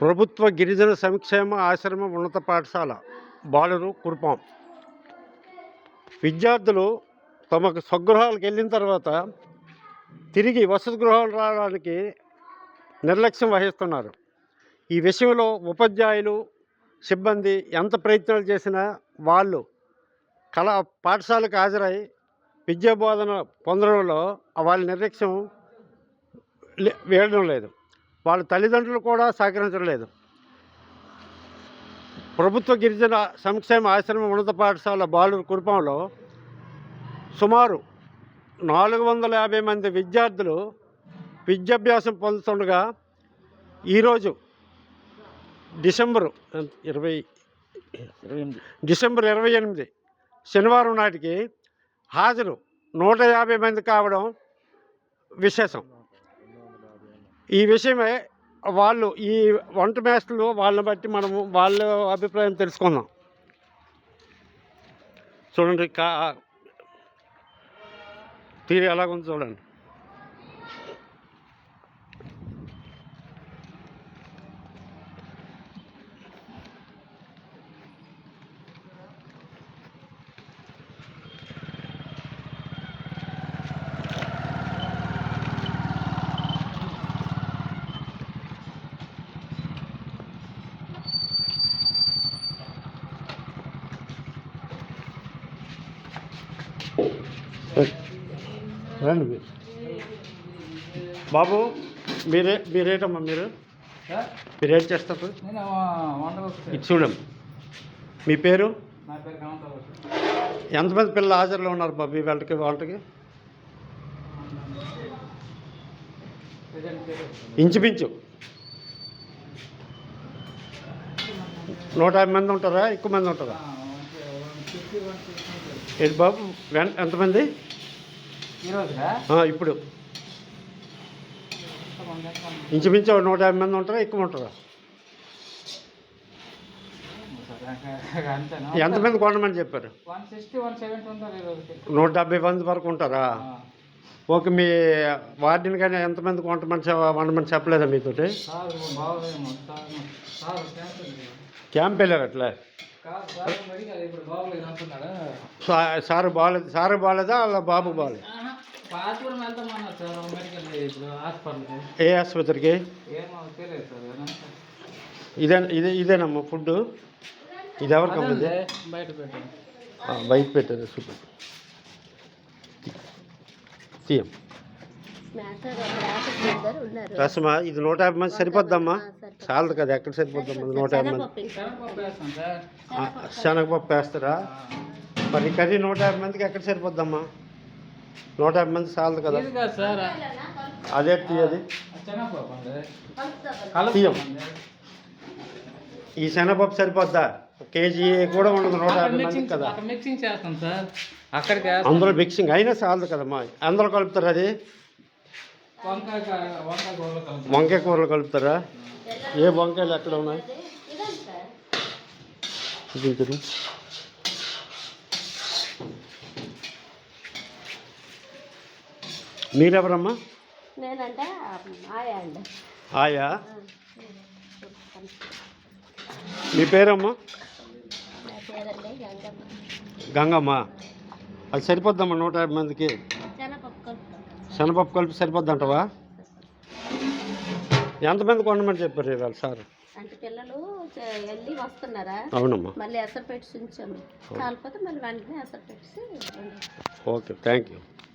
ప్రభుత్వ గిరిజన సంక్షేమ ఆశ్రమ ఉన్నత పాఠశాల బాలురు కురుపాం. విద్యార్థులు తమకు స్వగృహాలకు వెళ్ళిన తర్వాత తిరిగి వసతి గృహాలు రావడానికి నిర్లక్ష్యం వహిస్తున్నారు. ఈ విషయంలో ఉపాధ్యాయులు సిబ్బంది ఎంత ప్రయత్నాలు చేసినా వాళ్ళు కళా పాఠశాలకు హాజరై విద్యా బోధన పొందడంలో వాళ్ళ నిర్లక్ష్యం లే- వేయడం లేదు. వాళ్ళ తల్లిదండ్రులు కూడా సహకరించడం లేదు ప్రభుత్వ గిరిజన సంక్షేమ ఆశ్రమం ఉన్నత పాఠశాల బాలురు కురుపంలో సుమారు నాలుగు వందల యాభై మంది విద్యార్థులు విద్యాభ్యాసం పొందుతుండగా ఈరోజు డిసెంబరు? ఇరవై డిసెంబర్ ఇరవై ఎనిమిది శనివారం నాటికి హాజరు నూట యాభై మంది కావడం విశేషం ఈ విషయమే వాళ్ళు ఈ వంట మేస్టర్లు వాళ్ళని బట్టి మనము వాళ్ళ అభిప్రాయం తెలుసుకుందాం. చూడండి కా తీరు ఎలాగుంది చూడండి. రండి మీరు. బాబు మీరే మీరేటమ్మా మీరు? మీరేం చేస్తారు? ఇది చూడండి. మీ పేరు? ఎంతమంది పిల్లలు హాజరులో ఉన్నారు బాబు వాళ్ళకి వాళ్ళకి ఇంచుమించు. నూట యాభై మంది ఉంటారా? ఎక్కువ మంది ఉంటారా? ఏంటి బాబు? ఎంతమంది? ఇప్పుడు. ఇంచుమించు ఒక నూట యాభై మంది ఉంటారా? ఎక్కువ ఉంటారా? ఎంతమంది కొనమని చెప్పారు? నూట డెబ్బై మంది వరకు ఉంటారా? ఓకే మీ వార్డెన్ కానీ ఎంతమంది కొంతమంది వండమని చెప్పలేదా మీతోటి? క్యాంప్ వెళ్ళారు అట్లా? సార్ మెడికల్ ఇప్పుడు బాగోలేదు అంటున్నాడు సా- సారు బాగాలేదు సారు బాగాలేదా వాళ్ళ బాబు బాగాలేదు పాస్పోర్ట్ వెళ్తామన్నారు సార్ మెడికల్ ఇప్పుడు హాస్పిటల్కి ఏ ఆసుపత్రికి ఏమో తెలియదు సార్ ఏదంటే ఇదే ఇదే ఇదేనమ్మా ఫుడ్ ఇది ఎవరు కంపెనీ అదే బయట పెట్టాను బయట పెట్టారు సూపర్ తీయం రసమా? ఇది నూట యాభై మంది సరిపోద్దమ్మా? చాలదు కదా ఎక్కడ సరిపోద్దమ్మా? నూట యాభై మంది. శనగపప్పు వేస్తారా? మరి కర్రీ నూట యాభై మందికి ఎక్కడ సరిపోద్దమ్మా? నూట యాభై మంది చాలదు కదా. అదే తీయది. తీయం. ఈ శనగపప్పు సరిపోద్దా? కేజీ కూడా ఉండదు నూట యాభై మిక్సింగ్ కదా. అక్కడ మిక్సింగ్ చేస్తాం సార్. అక్కడికి అందులో మిక్సింగ్ అయినా చాలదు కదమ్మా. అందులో కలుపుతారా అది. వంకాయ కూరలో కలుపుతారా? ఏ వంకాయలు ఎక్కడ ఉన్నాయి? చూపించరు. మీరెవరమ్మా? నేనంటే ఆయా అండి. ఆయా? మీ పేరమ్మా? గంగమ్మ. గంగమ్మ. అది సరిపోద్దమ్మా నూట యాభై మందికి. శనగపప్పు కలిపి సరిపోద్దంటవా? ఎంతమంది కొనమని చెప్పారు ఇవాళ సార్? అంటే పిల్లలు వెళ్ళి వస్తున్నారా? అవునమ్మా. మళ్ళీ ఎసరు పెట్టి ఉంచాము. కాకపోతే మళ్ళీ వెంటనే ఎసరు పెట్టి ఓకే. Thank you